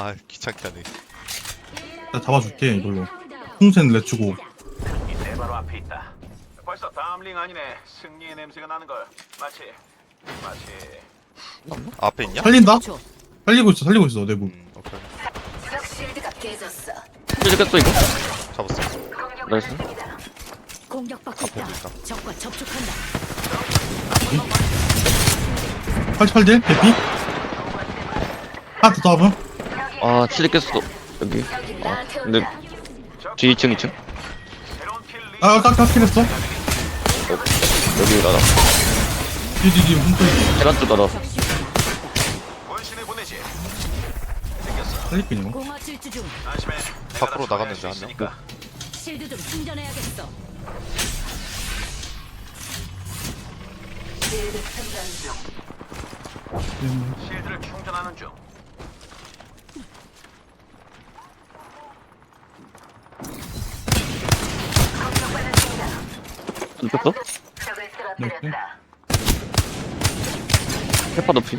아 귀찮게 하네 나 잡아줄게 이걸로 풍선 내추고 이내 바로 앞에 있다. 벌써 다음 링 아니네. 승리의 냄새가 나는 걸. 마치 마치 앞에 있냐? 살린다? 줘. 살리고 있어 살리고 있어 내부 음 오케이 적 실드가 깨졌어. 이제 깼어 이거? 잡았어 나이스 공격받고 있다. 보고 있다. 적과 접촉한다. 88딜 대피 하나 더 잡음 아 칠리 깼어 여기 아 근데 뒤 2층 2층 새로운 킬 링. 아 깎아 킬했어 여기 나다 뒤뒤뒤 훔쳐있어 계단 쪽 나다 보내지. 질주 중. 안심해. 내가 밖으로 다 나갔는지 처리할 수한 있으니까. 실드 좀 충전해야겠어. 실드를 충전하는 중. 네. 페파 높이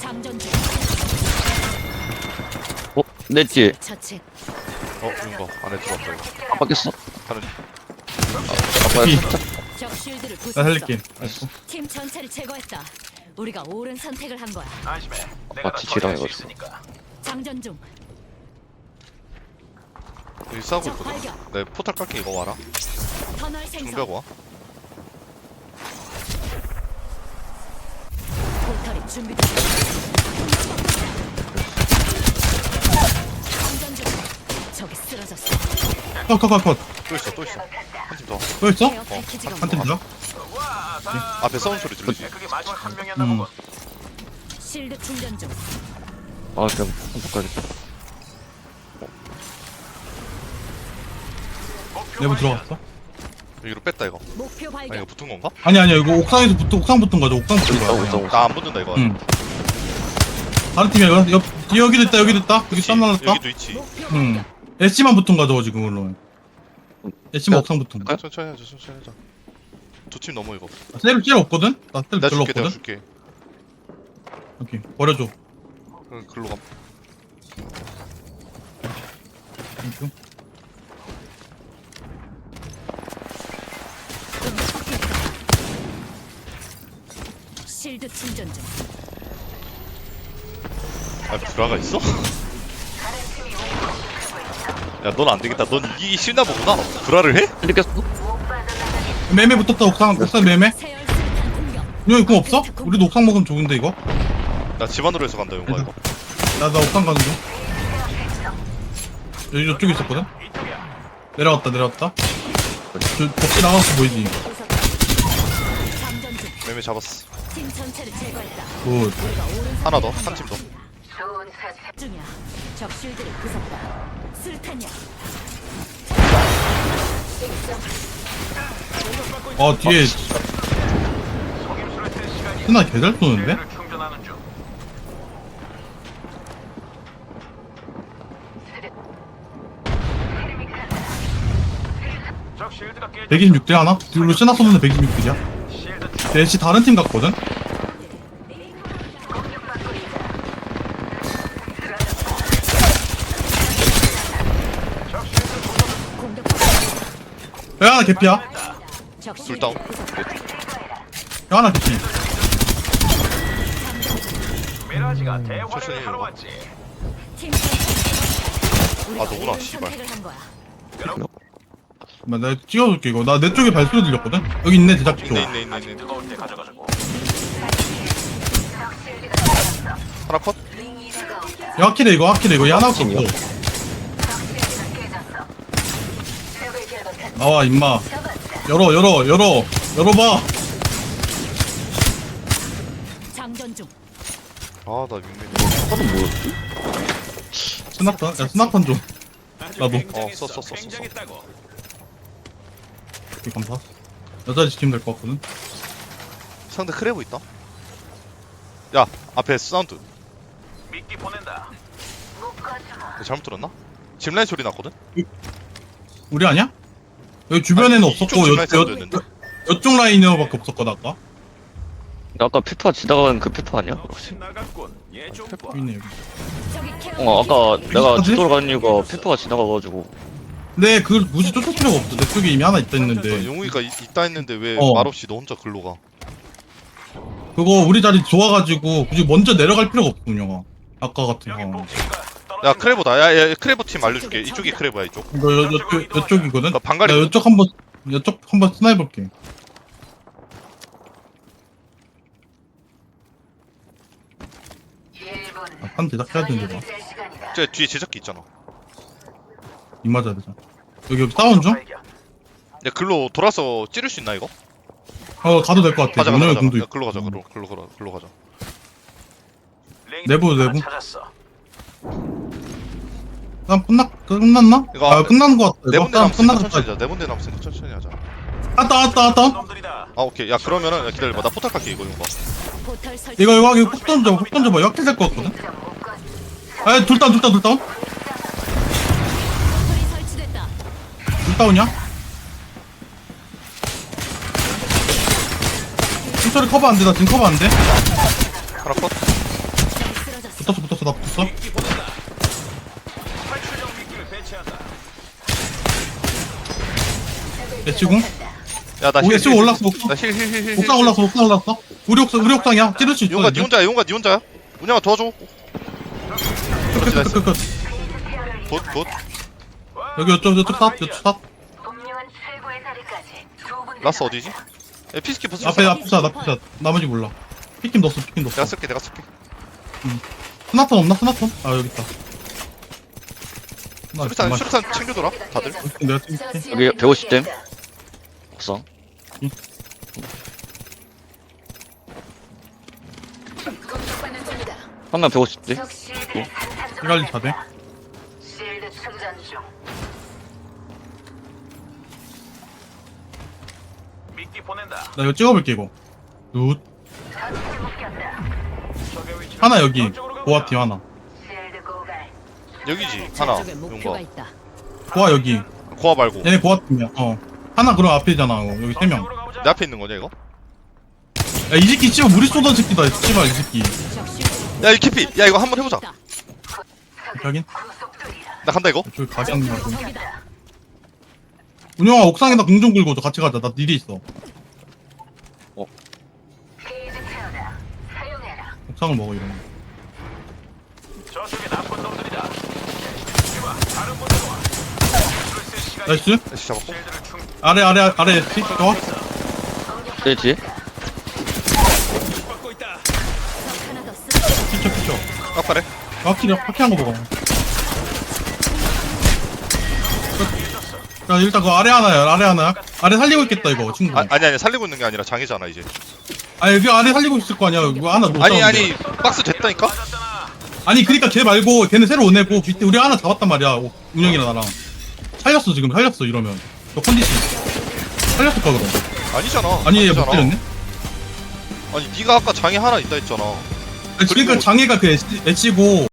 장전 중. 어? 내 뒤에. 어 이거 안에 들어왔다 이거 안 바뀌었어? 다른 아빠 피. 살짝 적 실드를 나 부쉈어. 살릴게 알았어 팀 전체를 제거했다. 우리가 옳은 선택을 한 거야. 수 지랄해가지고. 있으니까. 장전 중. 여기 싸우고 적 있거든. 내 포탈 깎기 이거 와라 터널 생성. 중벽 와 포털이 준비됐다. 장전 중. 적이 쓰러졌어. 컷컷컷컷 또 있어 또 있어 한 팀더 또 있어? 케어 패키지가 한 팀 더? 앞에 싸운 소리 들리지? 네, 그게 마지막 한 명이었나 음. 보군. 실드 충전 중. 아 그냥 한번 바꿔야겠다 내부. 들어갔어? 여기로 뺐다 이거 목표 아 발견. 이거 붙은 건가? 아니 아니야 이거 옥상에서 붙 옥상 붙은 거죠 옥상 붙은 거야 옥상, 그냥. 나 안 붙는다 이거 응 다른 팀이야 이거 옆, 여기도 있다 여기도 있다 여기 땀 날랐다 여기도 있지 목표 응. SC만 붙은 거죠 지금 SC만 야, 옥상 붙은 거 아, 천천히 하자 천천히 하자 두 팀 넘어 이거 셀, 셀 없거든? 나 셀 내가 별로 줄게 내가 없거든? 줄게 오케이 버려줘 응, 글로 가 땡큐. 실드 충전 중. 아 브라가 있어? 야 넌 안 되겠다 넌 이기기 싫나 보구나 브라를 해? 깼어? 매매 붙었다 옥상 옥상 매매 세열 수류탄 공격. 이거 공 없어? 우리도 옥상 먹으면 좋은데 이거? 나 집안으로 해서 간다 용가 이거 나, 나 옥상 가는 중 여기 이쪽에 있었거든? 이쪽이야. 내려갔다 내려갔다 저 복지 나가서 보이지. 매매 잡았어 팀 전체를 제거했다. 굿 하나 더, 한 팀 더. 중이야. 적 실드를 부쉈다. 수류탄이야. 어 뒤에. 스나 개잘 쏘는데? 실드를 충전하는 중. 적 실드가 깨져. 126대 하나? 뒤로 스나 쏘는데 126대야 실드 넷이 다른 팀 같거든? 적 실드 공격. 야 하나 개피야 적둘 다운 야 하나 개피 미라지가 천천히 대화를 하러. 왔지. 아, 너구나, 씨발. 나 내가 찍어줄게 이거 나 내 쪽에 발소리 들렸거든? 여기 있네 제작기 쪽 있네 있네 있네 뜨거울 때 가져가자고. 하나 컷? 야 하키래 이거 하키래 이거 야 하나 없어 팀이요? 나와 임마 열어 열어 열어 열어봐 장전 중. 아나 육맨 하도 뭐였지? 스나탄? 야 스나탄 좀 나도. 어, 써. 굉장했다고. 오케 이 감사 여자리 지키면 될 것 같거든? 상대 크레브 있다 야 앞에 사운드 미끼 보낸다. 내가 잘못 들었나? 짚라인 소리 났거든? 우리 아니야? 여기 주변에는 아니, 없었고 여, 사운드였는데? 여, 여쪽 라인이어밖에 없었거든 아까 아까 페퍼 지나가는 그 페퍼 아니야? 혹시? 나갔군. 여기 있네 여기 어 아까 내가 어디? 뒤돌아 가는 이유가 페퍼가 지나가가지고 근데 그걸 굳이 쫓을 필요가 없어. 내 쪽에 이미 하나 있다 어, 했는데. 용우이가 이- 있다 했는데 왜 어. 말없이 너 혼자 글로 가? 그거 우리 자리 좋아가지고 굳이 먼저 내려갈 필요가 없어 운영아 아까 같은 복지가 야 크레보다 야, 야 크레보 팀 알려줄게. 이쪽이 크레보야 이쪽. 이거 여, 여, 여쪽이거든? 나 방갈이 나 이쪽 한번 이쪽 한 번 스나해볼게. 아, 판 대작해야 되는데 나. 저 뒤에 제작기 있잖아 입 맞아야 되잖아. 여기 여기 싸운 중? 야 글로 돌아서 찌를 수 있나 이거? 어 가도 될 것 같아. 가자 가자 가자. 야, 있고 글로 가자 글로 글로 글로 글로 가자. 내부, 내부. 찾았어. 난 끝났 끝났나? 이거 아 끝나는 것 같아. 네 남았으니까 끝나는 것 천천히 같아. 하자. 네 번째 남았으니까 천천히 하자. 왔다 왔다 왔다 놈들이다. 아 오케이. 야 그러면은 야, 기다려봐. 나 포탈 갈게 이거 이거. 이거 이거 이거 훅 던져 훅 던져봐. 역대 될것 같거든? 아 둘다운 둘다운 둘다 다운이야? 진철이 커버 안 돼 나 지금 커버 안 돼 하나 컷 붙었어 붙었어 나 붙었어 미끼 보낸다. 탈출용 미끼를 배치한다. 예치궁 야 나 오케이, 지금 올랐어, 올랐어. 나힐힐 힐 힐 옥상 올랐어 옥상 올랐어 우리 옥상 우리 옥상이야 찌를 수 있어 용가 니. 혼자야 용가 니 혼자야 운영아 도와줘 그렇지 나이스 끝, 끝, 끝. 굿굿 여기 이쪽 이쪽 탑 이쪽 탑 분명한 최고의 자리까지. 두분 라스 어디지? 야 피스키 버스 앞에 내가 앞에 샷 앞에 샷 나머지 몰라. 피킴 넣었어 피킴 넣었어. 쓸게 내가 쓸게. 스나턴 없나 스나턴? 아 여기 있다. 나 수류탄 정말 수류탄 챙겨둬라 다들. 내가 찍을게. 여기 150댐? 옥상 공격받는 중이다. 한명 150댐 적 실드를 산산 중. 피관리 잘돼? 실드 나 이거 찍어볼게 이거 룻. 하나 여기. 보아팀 하나. 여기지 하나 저쪽에 목표가 용가 있다 보아 여기 고아 말고 얘네 보아팀이야 어 하나 그럼 앞에잖아 어, 여기 세명 저쪽으로 가보자. 내 앞에 있는 거냐 이거? 야, 이 새끼 씨발 우리 쏘던 새끼다, 씨발 이 새끼. 적 슈트 야이 캐피 야 이거 한번 해보자 여긴. 나 간다 이거 저기 가게 같은. 적이다 운영아 옥상에다 공중 굴고 저 같이 가자. 나 딜이 있어. 상을 먹어 이러면. 저쪽에 나쁜 놈들이다. 이봐, 다른 분들 와. 줄을 쓸 시간이 나이스. 다시 잡았고 충 아래 아래 아래 티 좋아. 내 뒤에 받고 있다. 적 하나 더 쓰러졌어 피쳐 피쳐. 깜빡래 확실히 확실한 거 먹어. 야 일단 그 아래 하나야. 아래 하나야. 아래 살리고 있겠다 이거 친구. 아, 아, 아니 아니 살리고 있는 게 아니라 장애잖아 이제 여기 아래 살리고 있을 거 아니야. 이거 하나 못 아니 잡은데. 아니 박스 됐다니까? 아니 그러니까 걔 말고 걔는 새로 오내고 밑에 우리 하나 잡았단 말이야. 오, 운영이랑 나랑. 살렸어 지금 살렸어 이러면. 저 컨디션. 살렸을 거 그럼. 아니잖아 아니 얘못 아니잖아. 살렸네. 아니 네가 아까 장애 하나 있다 했잖아 아니, 그러니까 장애가 그 애쉬, 애쉬고